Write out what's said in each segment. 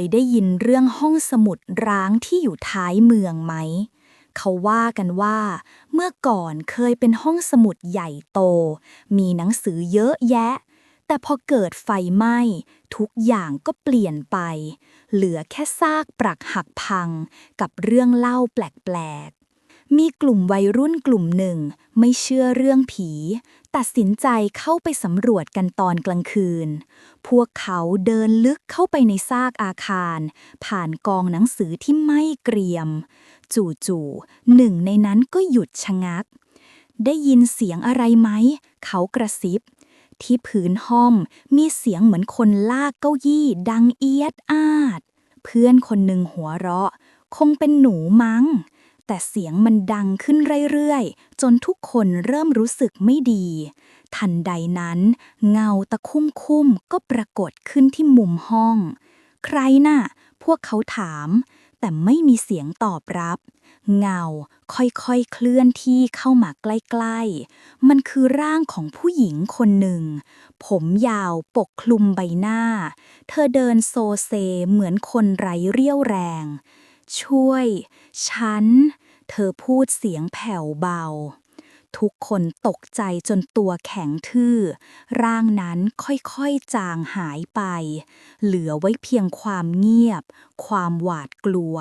ยได้ยินเรื่องห้องสมุดร้างที่อยู่ท้ายเมืองไหม เขาว่ากันว่า เมื่อก่อนเคยเป็นห้องสมุดใหญ่โต มีหนังสือเยอะแยะ แต่พอเกิดไฟไหม้ ทุกอย่างก็เปลี่ยนไป เหลือแค่ซากปรักหักพังกับเรื่องเล่าแปลก มีกลุ่มวัยรุ่นกลุ่มหนึ่ง ไม่เชื่อเรื่องผี ตัดสินใจเข้าไปสำรวจกันตอนกลางคืน พวกเขาเดินลึกเข้าไปในซากอาคาร ผ่านกองหนังสือที่ไม่เกรียม จู่ๆหนึ่งในนั้นก็หยุดชะงัก ได้ยินเสียงอะไรไหม เขากระซิบ ที่พื้นห้องมีเสียงเหมือนคนลากเก้าอี้ดังเอียดอาด เพื่อนคนหนึ่งหัวเราะ คงเป็นหนูมั้ง แต่เสียงมันดังขึ้นเรื่อยๆ จนทุกคนเริ่มรู้สึกไม่ดี ทันใดนั้น เงาตะคุ่มคุ่มๆก็ปรากฏขึ้นที่มุมห้อง ใครน่ะ พวกเขาถาม แต่ไม่มีเสียงตอบรับ เงาค่อยๆเคลื่อนที่เข้ามาใกล้ๆ มันคือร่างของผู้หญิงคนหนึ่ง ผมยาวปกคลุมใบหน้า เธอเดินโซเซเหมือนคนไร้เรี่ยวแรง ช่วย ฉัน เธอพูดเสียงแผ่วเบา ทุกคนตกใจจนตัวแข็งทื่อ ร่างนั้นค่อยๆจางหายไป เหลือไว้เพียงความเงียบ ความหวาดกลัว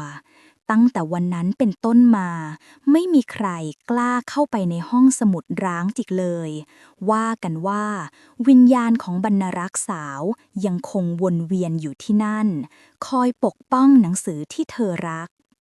ตั้งแต่วันนั้นเป็นต้นมา ไม่มีใครกล้าเข้าไปในห้องสมุดร้างจิกเลย ว่ากันว่า วิญญาณของบรรณรักษ์สาวยังคงวนเวียนอยู่ที่นั่น คอยปกป้องหนังสือที่เธอรัก